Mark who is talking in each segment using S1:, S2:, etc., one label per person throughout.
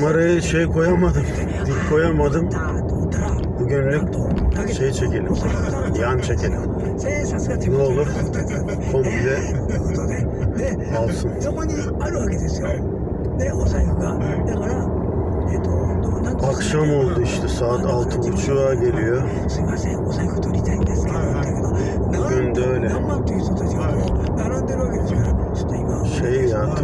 S1: Numarayı şey koyamadım. Dik koyamadım. Bugünlük şey çekelim. Yan çekelim. Ne olur komple alsın. Akşam oldu işte saat altı buçuğa geliyor.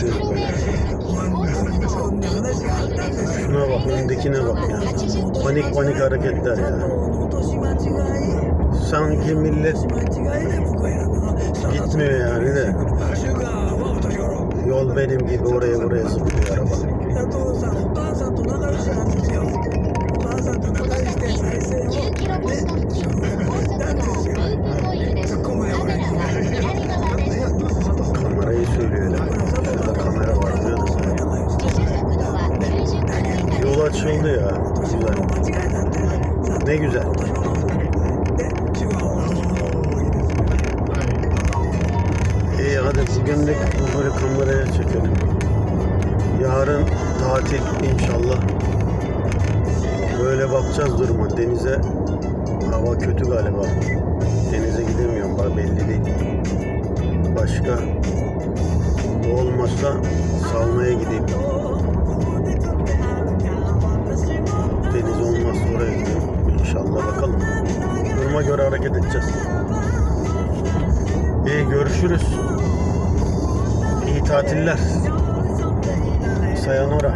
S1: Şuna bak, öndekine bak ya. Panik panik hareketler ya. Sanki millet gitmiyor yani de. Yol benim gibi oraya buraya zıplıyor araba. Açıldı ya. Güzel. Ne güzel. İyi hadi bugünlük bunları kameraya çekelim. Yarın tatil inşallah. Böyle bakacağız duruma. Denize hava kötü galiba. Denize gidemiyorum bak belli değil. Başka olmazsa salmaya gideyim. İnşallah bakalım. Duruma göre hareket edeceğiz. İyi görüşürüz. İyi tatiller. Sayonara.